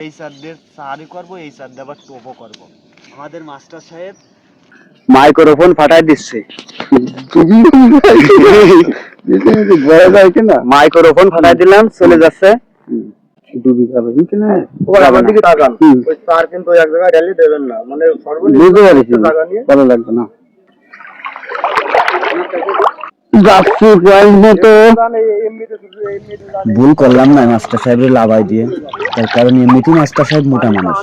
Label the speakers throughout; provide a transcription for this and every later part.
Speaker 1: এই দিয়ে চারই করব এই দিয়ে আবার টোপও করব। আমাদের মাস্টার সাহেব
Speaker 2: মাইক্রোফোন ফাটাই দিচ্ছে। বলা যায় কিনা মাইক্রোফোন ফাটাই দিলাম চলে যাচ্ছে। ডুবি যাবে বুঝতে না
Speaker 3: আমার দিকে তাকান ওই তার কিন্তু এক জায়গায় দেবেন না মানে সর্বনিম্ন
Speaker 2: বুঝতে পারছি ভালো লাগবে না। যাচ্ছি মতো। ভুল করলাম না মাস্টার সাহেবের লাভাই দিয়ে। তার কারণ এমনিতেই মাস্টার সাহেব মোটা মানুষ।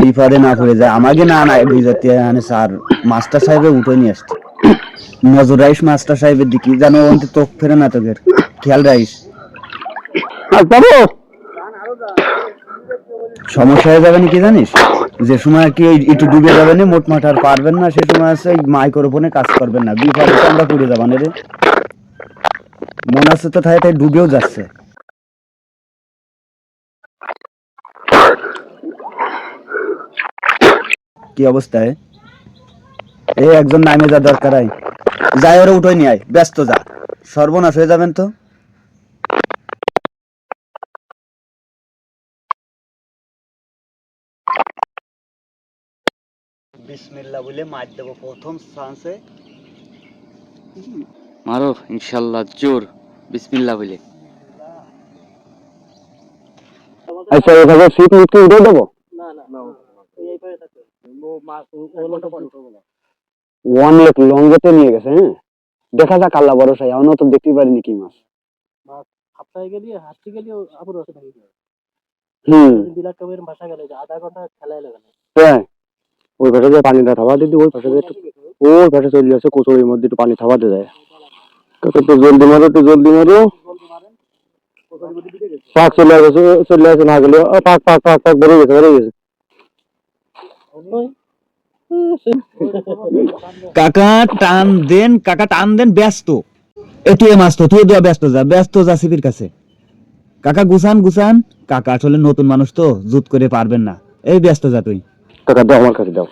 Speaker 2: বিপদে না পড়ে যায়। আমাকে না না বিজাতি মানে স্যার। মাস্টার সাহেবের উঠে নিয়ে আসছে। নজর রাইস মাস্টার সাহেবের দিকে। যেন অন্তে চোখ ফেরে না তোকে। খেয়াল রাইস সমস্যা হয়ে যাবে নাকি জানিস? যে সময় কি একটু ডুবে যাবে না, মোট মাঠ আর পারবেন না, সে সময় আছে মাইক্রোফোনে কাজ করবেন না। তো আমরা পুড়ে যাবান রে। মনে আছে তো তাই তাই ডুবেও যাচ্ছে। কি অবস্থায় এই একজন নামে যা দরকার আই যাই ওরা উঠোই নিয়ে আয়, ব্যস্ত যা। সর্বনাশ হয়ে যাবেন তো।
Speaker 1: বিসমিল্লা বলে মার দেবো প্রথম চান্সে
Speaker 4: মারো ইনশাল্লাহ জোর বিসমিল্লাহ বলে।
Speaker 2: আচ্ছা এভাবে সিট নিতে উঠে দেবো?
Speaker 3: না না না। এই পাশে মাছ ওগুলো পরে। উঠবো না।
Speaker 2: নিয়ে গেছে হ্যাঁ? দেখা যাক আল্লাহ ভরসা এমনও তো দেখতে পারিনি কি মাছ।
Speaker 3: সপ্তাহে গেলি হাঁটতে গেলি আবার রসে থাকি
Speaker 2: হুম।
Speaker 3: বিরাট কবির ভাষা গেলে যে আধা ঘণ্টা খেলায় লাগে
Speaker 2: হ্যাঁ। ওই পাশে যে পানিটা থাবা দিদি, ওই পাশে একটু ওই পাশে চলে যাচ্ছে কচুরির মধ্যে একটু পানি থাবাতে যায় জলদি মারো জলদি মারো। পাক চলে চলে না গেলে পাক পাক পাক পাক বেড়ে গেছে বেড়ে গেছে।
Speaker 1: কাকা টান দেন, কাকা টান দেন, ব্যস্ত। এ তুই মাছ তুই ব্যস্ত যা ব্যস্ত যা সিপির কাছে। কাকা গুছান গুছান। কাকা আসলে নতুন মানুষ তো, জুত করে পারবেন না। এই ব্যস্ত যা তুই।
Speaker 2: কাকা, দাও আমার কাছে, দাও।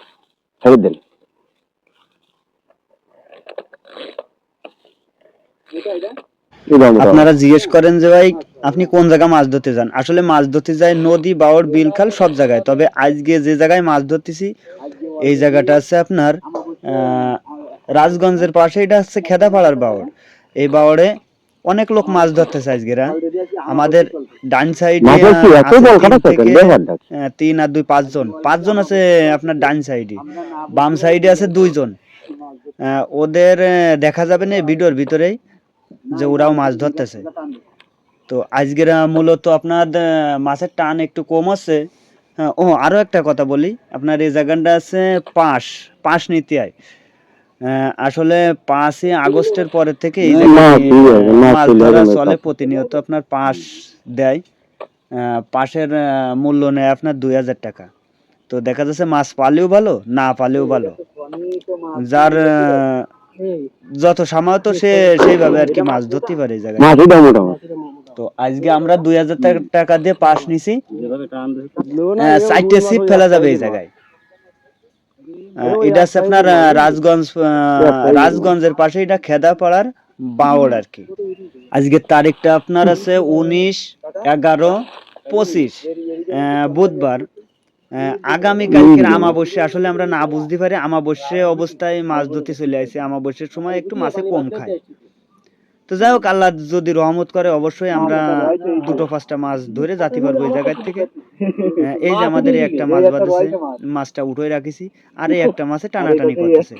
Speaker 2: ছেড়ে দেন।
Speaker 1: আপনারা জিজ্ঞেস করেন যে ভাই, আপনি কোন জায়গায় মাছ ধরতে যান? আসলে মাছ ধরতে যায় নদী বাওড় বিল খাল সব জায়গায়। তবে আজকে যে জায়গায় মাছ ধরতেছি, এই জায়গাটা আছে আপনার রাজগঞ্জের পাশে, এটা হচ্ছে খেদাপাড়ার বাওড় এই বাওড়ে অনেক লোক মাছ ধরতেছে আজকেরা আমাদের ডান সাইডে। তিন আর দুই পাঁচজন। পাঁচজন আছে আপনার ডান সাইডে। বাম সাইডে আছে দুইজন। ওদের দেখা যাবে না ভিডিওর ভিতরেই যে ওরাও মাছ ধরতেছে। তো আজকের মূলত আপনার মাছের টান একটু কম আছে। হ্যাঁ, ও আরও একটা কথা বলি। আপনার এই জায়গাটা আছে পাঁশ পাঁশ নীতি আয় আসলে পাঁচই আগস্টের পরের থেকে এই
Speaker 2: মাছ
Speaker 1: ধরা চলে প্রতিনিয়ত আপনার পাঁশ দেয়। আহ, পাশের মূল্য নেয় আপনার দুই হাজার টাকা। তো দেখা যাচ্ছে মাছ পালেও ভালো না পালেও ভালো। যার যত সামর্থ্য সে সেইভাবে আর কি মাছ ধরতে পারে এই জায়গায়। তো আজকে আমরা দুই হাজার টাকা দিয়ে পাশ নিছি। চারটে সিপ ফেলা যাবে এই জায়গায়। এটা আছে আপনার রাজগঞ্জ রাজগঞ্জের পাশে এটা খেদাপাড়ার বাওড় আর কি। আজকের তারিখটা আপনার আছে উনিশ এগারো পঁচিশ বুধবার। আগামী কালকের আমাবস্যা আসলে আমরা না বুঝতে পারি আমাবস্যা অবস্থায় মাছ ধরতে চলে আসে। আমাবস্যের সময় একটু মাছে কম খায়। তো যাই হোক আল্লাহ যদি রহমত করে অবশ্যই আমরা দুটো পাঁচটা মাছ ধরে যেতে পারব এই জায়গার থেকে। এই যে আমাদের এই একটা মাছ বাঁধেছে মাছটা উঠে রাখিছি আর এই একটা মাছে টানাটানি করতেছে।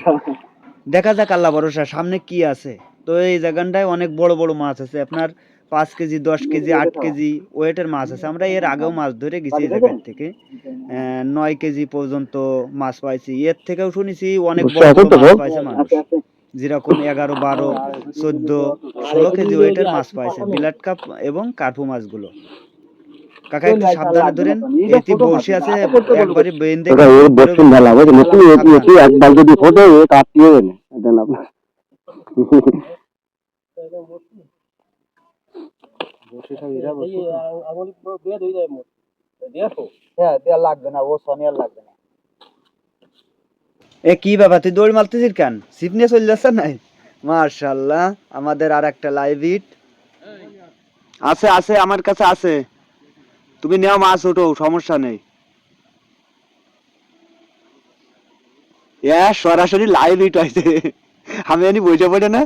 Speaker 1: দেখা যাক আল্লাহ ভরসা সামনে কি আছে? তো এই জায়গাটায় অনেক বড় বড় মাছ আছে আপনার পাঁচ কেজি দশ কেজি আট কেজি ওয়েটের মাছ আছে। আমরা এর আগেও মাছ ধরে গেছি এই জায়গার থেকে। আহ, নয় কেজি পর্যন্ত মাছ পাইছি। এর থেকেও শুনেছি অনেক বড় বড় মাছ পাইছে মানুষ। যেরকম এগারো বারো চোদ্দ ষোলো কেজি ওয়েটের মাছ পাইছে। বিলাট কাপ এবং কার্পু মাছগুলো। কাকা একটু সাবধানে ধরেন এটি বসে আছে একবারে বেঁধে
Speaker 2: কাকা এই বক্সিং মেলা বুঝলি একটু একটু একটু একবার যদি ফটো এ কাটিয়ে দেন দেন আপনার
Speaker 3: আঙুল দিয়ে ধুই যায় মোট। দেখো হ্যাঁ দেয়া লাগবে না ও সনিয়ার লাগবে না।
Speaker 1: এ কি ব্যাপার তুই দৌড় মারতেছিস কেন? সিপ নিয়ে চলে যাচ্ছে নাই মার্শাল্লাহ আমাদের আর একটা লাইভ ইট আছে আছে আমার কাছে আছে।
Speaker 2: তুমি নেও মাছ ওঠো সমস্যা নেই। এ সরাসরি লাইভ হিট হয়েছে আমি জানি বসে পড়ে না।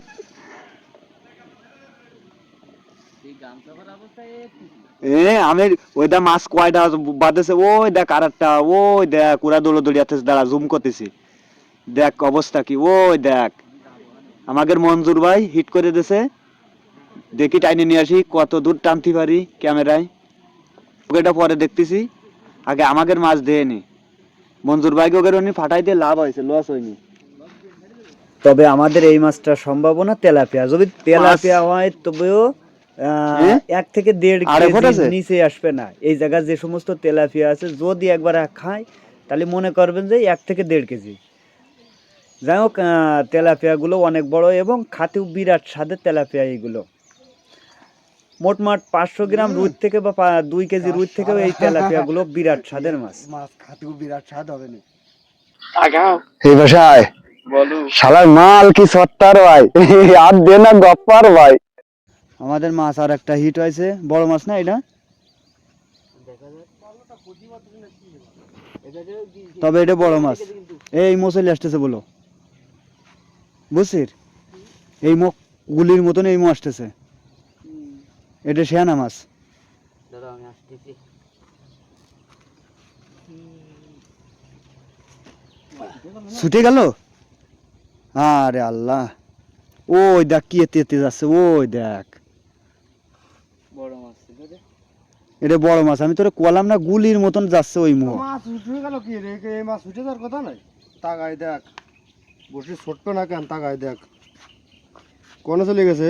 Speaker 2: এ আমি ওইটা মাছ কয়টা বাঁধেছে ওই দেখ আর একটা ওই দেখ ওরা দৌড়ো দৌড়িয়াতে দাঁড়া জুম করতেছি। দেখ অবস্থা কি ওই দেখ। আমাদের মঞ্জুর ভাই হিট করে দিছে দেখি টাইনে নিয়ে আসি কত দূর টানতে পারি ক্যামেরায়। ওটা পরে দেখতেছি। আগে আমাদের মাছ দেয়নি মঞ্জুর ভাইকে ওকে উনি ফাটাই দিয়ে লাভ হয়েছে লস হয়নি।
Speaker 1: তবে আমাদের এই মাছটা সম্ভাবনা তেলাপিয়া। যদি তেলাপিয়া হয় তবেও
Speaker 2: হ্যাঁ?
Speaker 1: এক থেকে দেড় কেজি নিচে আসবে না। এই জায়গায় যে সমস্ত তেলাপিয়া আছে যদি একবার খায় তাহলে মনে করবেন যে এক থেকে দেড় কেজি। যাই হোক আহ, তেলাপিয়াগুলো অনেক বড় এবং খাতেও বিরাট স্বাদের তেলাপিয়া এইগুলো। মোটমাট পাঁচশো গ্রাম রুই থেকে বা দুই কেজি রুই থেকে এই তেলাপিয়াগুলো বিরাট স্বাদের মাছ।
Speaker 3: মাছ খাতেও বিরাট স্বাদ হবে না।
Speaker 2: এই বাসায়। শালার মাল কি সত্তার ভাই? আর দে না গপ্পার ভাই।
Speaker 1: আমাদের মাছ আর একটা হিট হয়েছে। বড় মাছ না এটা? তবে এটা বড় মাছ। এই মোসলি আসতেছে বলো। বুঝছিস? এই মুখ গুলির মতন এই মো আসতেছে। এটা শেয়ানা মাছ। ছুটে গেল? আরে আল্লাহ। ওই দেখ কি এতে এতে যাচ্ছে ওই দেখ। এটা বড় মাছ আমি তোরে কলাম না গুলির মতন যাচ্ছে ওই মুখ
Speaker 3: মাছ উঠে গেল কি রে? এই মাছ উঠে যাওয়ার কথা নাই? তাকাই দেখ। বসে ছোট্ট না কেন? তাকাই দেখ। কোনে চলে গেছে?